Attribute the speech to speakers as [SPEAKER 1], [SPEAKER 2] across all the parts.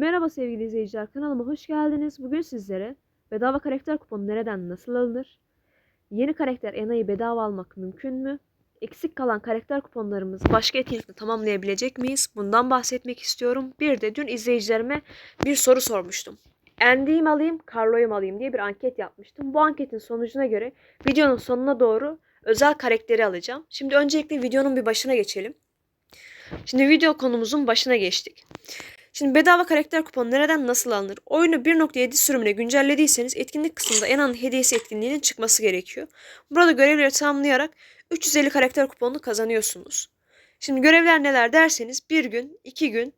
[SPEAKER 1] Merhaba sevgili izleyiciler, kanalıma hoş geldiniz. Bugün sizlere bedava karakter kuponu nereden nasıl alınır? Yeni karakter Ena'yı bedava almak mümkün mü? Eksik kalan karakter kuponlarımızı başka etkinlikle tamamlayabilecek miyiz? Bundan bahsetmek istiyorum. Bir de dün izleyicilerime bir soru sormuştum. Andy'yi alayım, Carlo'yu mu alayım diye bir anket yapmıştım. Bu anketin sonucuna göre videonun sonuna doğru özel karakteri alacağım. Şimdi öncelikle videonun bir başına geçelim. Şimdi video konumuzun başına geçtik. Şimdi bedava karakter kuponu nereden nasıl alınır? Oyunu 1.7 sürümüne güncellediyseniz etkinlik kısmında Ena'nın hediyesi etkinliğinin çıkması gerekiyor. Burada görevleri tamamlayarak 350 karakter kuponunu kazanıyorsunuz. Şimdi görevler neler derseniz 1 gün, 2 gün,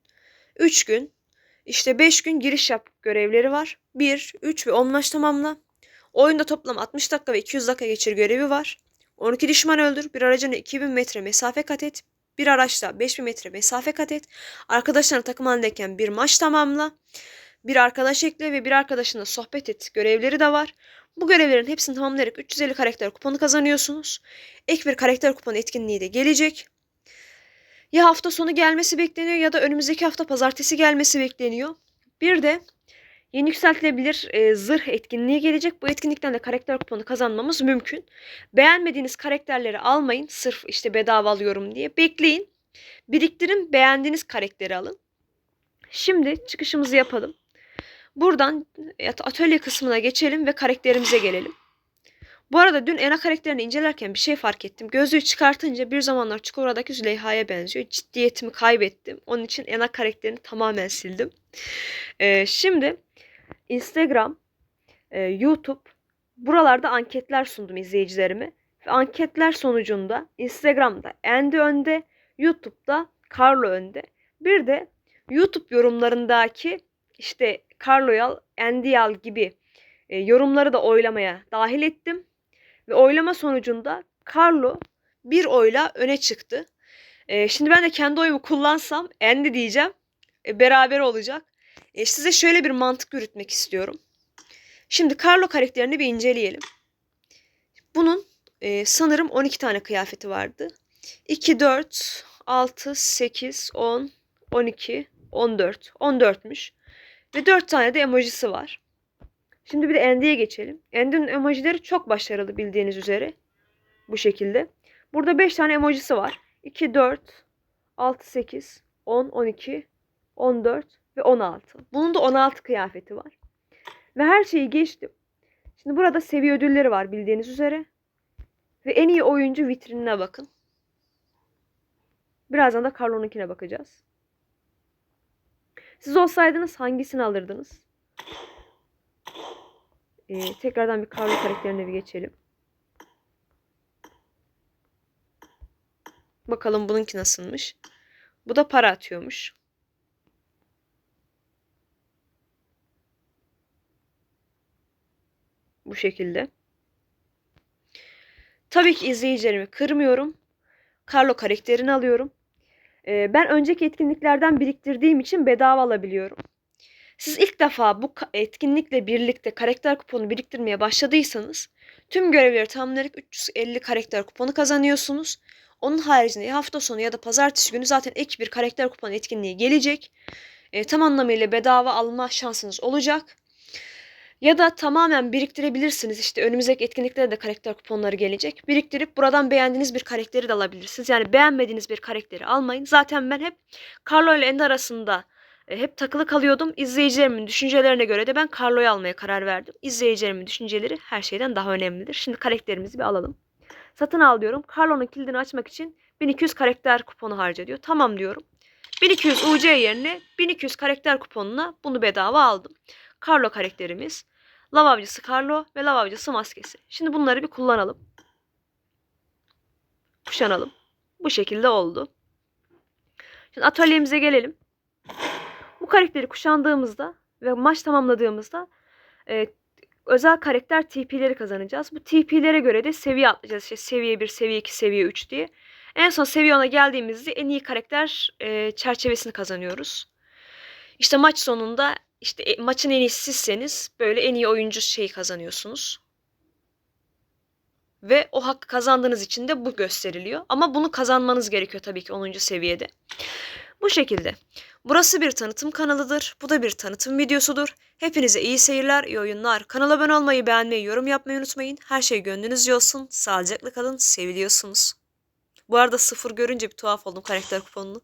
[SPEAKER 1] 3 gün, işte 5 gün giriş yap görevleri var. 1, 3 ve 10 maç tamamla. Oyunda toplam 60 dakika ve 200 dakika geçir görevi var. 12 düşman öldür, bir aracına 2000 metre mesafe kat et, bir araçla 5000 metre mesafe kat et. Arkadaşlarına takım halindeyken bir maç tamamla. Bir arkadaş ekle ve bir arkadaşınla sohbet et. Görevleri de var. Bu görevlerin hepsini tamamlayarak 350 karakter kuponu kazanıyorsunuz. Ek bir karakter kuponu etkinliği de gelecek. Ya hafta sonu gelmesi bekleniyor ya da önümüzdeki hafta pazartesi gelmesi bekleniyor. Bir de yeni yükseltilebilir e, zırh etkinliği gelecek. Bu etkinlikten de karakter kuponu kazanmamız mümkün. Beğenmediğiniz karakterleri almayın. Sırf işte bedava alıyorum diye. Bekleyin. Biriktirin. Beğendiğiniz karakteri alın. Şimdi çıkışımızı yapalım. Buradan atölye kısmına geçelim ve karakterimize gelelim. Bu arada dün Ena karakterini incelerken bir şey fark ettim. Gözlüğü çıkartınca bir zamanlar Çukurova'daki Züleyha'ya benziyor. Ciddiyetimi kaybettim. Onun için Ena karakterini tamamen sildim. Ee, şimdi Instagram, e, YouTube buralarda anketler sundum izleyicilerime. Ve anketler sonucunda Instagram'da Andy önde, YouTube'da Carlo önde. Bir de YouTube yorumlarındaki işte Carlo'yu al, Andy'yi al gibi e, yorumları da oylamaya dahil ettim. Ve oylama sonucunda Carlo bir oyla öne çıktı. E, şimdi ben de kendi oyumu kullansam Andy diyeceğim. E, beraber olacak. E, size şöyle bir mantık yürütmek istiyorum. Şimdi Carlo karakterini bir inceleyelim. Bunun e, sanırım 12 tane kıyafeti vardı. 2, 4, 6, 8, 10, 12, 14. 14'müş. Ve 4 tane de emojisi var. Şimdi bir de Andy'ye geçelim. Andy'nin emojileri çok başarılı bildiğiniz üzere. Bu şekilde. Burada 5 tane emojisi var. 2, 4, 6, 8, 10, 12, 14 ve 16. Bunun da 16 kıyafeti var. Ve her şeyi geçtim. Şimdi burada seviye ödülleri var bildiğiniz üzere. Ve en iyi oyuncu vitrinine bakın. Birazdan da Carlo'nunkine bakacağız. Siz olsaydınız hangisini alırdınız? Ee, tekrardan bir Carlo karakterine bir geçelim. Bakalım bununki nasılmış. Bu da para atıyormuş. Bu şekilde. Tabii ki izleyicilerimi kırmıyorum. Carlo karakterini alıyorum. Ee, ben önceki etkinliklerden biriktirdiğim için bedava alabiliyorum. Siz ilk defa bu etkinlikle birlikte karakter kuponu biriktirmeye başladıysanız tüm görevleri tamamlayarak 350 karakter kuponu kazanıyorsunuz. Onun haricinde hafta sonu ya da pazartesi günü zaten ek bir karakter kuponu etkinliği gelecek. E, tam anlamıyla bedava alma şansınız olacak. Ya da tamamen biriktirebilirsiniz. İşte önümüzdeki etkinliklerde de karakter kuponları gelecek. Biriktirip buradan beğendiğiniz bir karakteri de alabilirsiniz. Yani beğenmediğiniz bir karakteri almayın. Zaten ben hep Carlo ile Andy arasında e, hep takılı kalıyordum. İzleyicilerimin düşüncelerine göre de ben Carlo'yu almaya karar verdim. İzleyicilerimin düşünceleri her şeyden daha önemlidir. Şimdi karakterimizi bir alalım. Satın al diyorum. Carlo'nun kilidini açmak için 1200 karakter kuponu harca diyor. Tamam diyorum. 1200 UC yerine 1200 karakter kuponuna bunu bedava aldım. Carlo karakterimiz. Lav avcısı Carlo ve lav avcısı maskesi. Şimdi bunları bir kullanalım. Kuşanalım. Bu şekilde oldu. Şimdi atölyemize gelelim. Bu karakteri kuşandığımızda ve maç tamamladığımızda e, özel karakter TP'leri kazanacağız. Bu TP'lere göre de seviye atlayacağız. İşte seviye 1, seviye 2, seviye 3 diye. En son seviye 10'a geldiğimizde en iyi karakter e, çerçevesini kazanıyoruz. İşte maç sonunda işte e, maçın en iyisi sizseniz böyle en iyi oyuncu şeyi kazanıyorsunuz. Ve o hakkı kazandığınız için de bu gösteriliyor. Ama bunu kazanmanız gerekiyor tabii ki 10. seviyede. Bu şekilde. Burası bir tanıtım kanalıdır. Bu da bir tanıtım videosudur. Hepinize iyi seyirler, iyi oyunlar. Kanala abone olmayı, beğenmeyi, yorum yapmayı unutmayın. Her şey gönlünüzce olsun. Sağlıcakla kalın. Seviliyorsunuz. Bu arada sıfır görünce bir tuhaf oldum karakter kuponunu.